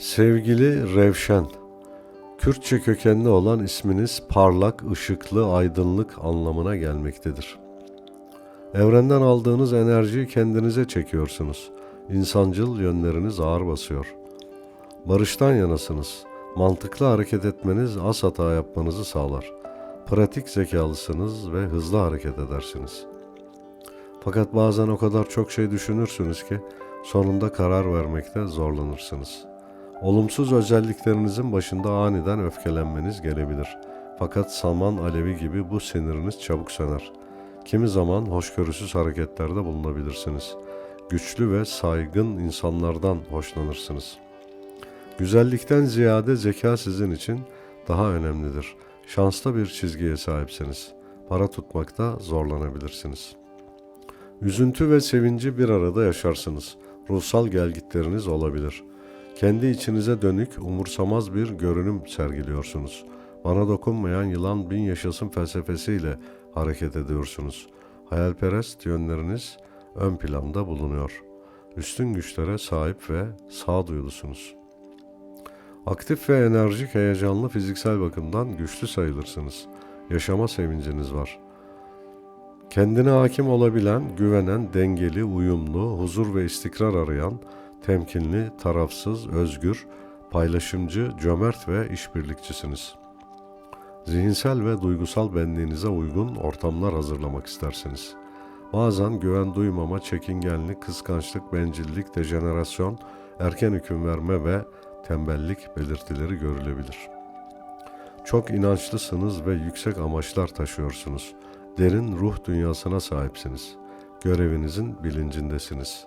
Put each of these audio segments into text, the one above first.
Sevgili Revşen, Kürtçe kökenli olan isminiz parlak, ışıklı, aydınlık anlamına gelmektedir. Evrenden aldığınız enerjiyi kendinize çekiyorsunuz. İnsancıl yönleriniz ağır basıyor. Barıştan yanasınız. Mantıklı hareket etmeniz az hata yapmanızı sağlar. Pratik zekalısınız ve hızlı hareket edersiniz. Fakat bazen o kadar çok şey düşünürsünüz ki sonunda karar vermekte zorlanırsınız. Olumsuz özelliklerinizin başında aniden öfkelenmeniz gelebilir. Fakat saman alevi gibi bu siniriniz çabuk söner. Kimi zaman hoşgörüsüz hareketlerde bulunabilirsiniz. Güçlü ve saygın insanlardan hoşlanırsınız. Güzellikten ziyade zeka sizin için daha önemlidir. Şanslı bir çizgiye sahipsiniz. Para tutmakta zorlanabilirsiniz. Üzüntü ve sevinci bir arada yaşarsınız. Ruhsal gelgitleriniz olabilir. Kendi içinize dönük, umursamaz bir görünüm sergiliyorsunuz. Bana dokunmayan yılan bin yaşasın felsefesiyle hareket ediyorsunuz. Hayalperest yönleriniz ön planda bulunuyor. Üstün güçlere sahip ve sağduyulusunuz. Aktif ve enerjik, heyecanlı fiziksel bakımdan güçlü sayılırsınız. Yaşama sevinciniz var. Kendine hakim olabilen, güvenen, dengeli, uyumlu, huzur ve istikrar arayan, temkinli, tarafsız, özgür, paylaşımcı, cömert ve işbirlikçisiniz. Zihinsel ve duygusal benliğinize uygun ortamlar hazırlamak istersiniz. Bazen güven duymama, çekingenlik, kıskançlık, bencillik, dejenerasyon, erken hüküm verme ve tembellik belirtileri görülebilir. Çok inançlısınız ve yüksek amaçlar taşıyorsunuz. Derin ruh dünyasına sahipsiniz. Görevinizin bilincindesiniz.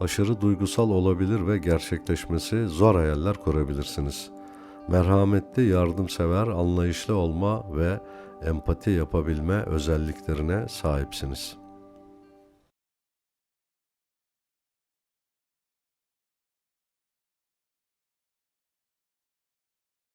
aşırı duygusal olabilir ve gerçekleşmesi zor hayaller kurabilirsiniz. Merhametli, yardımsever, anlayışlı olma ve empati yapabilme özelliklerine sahipsiniz.''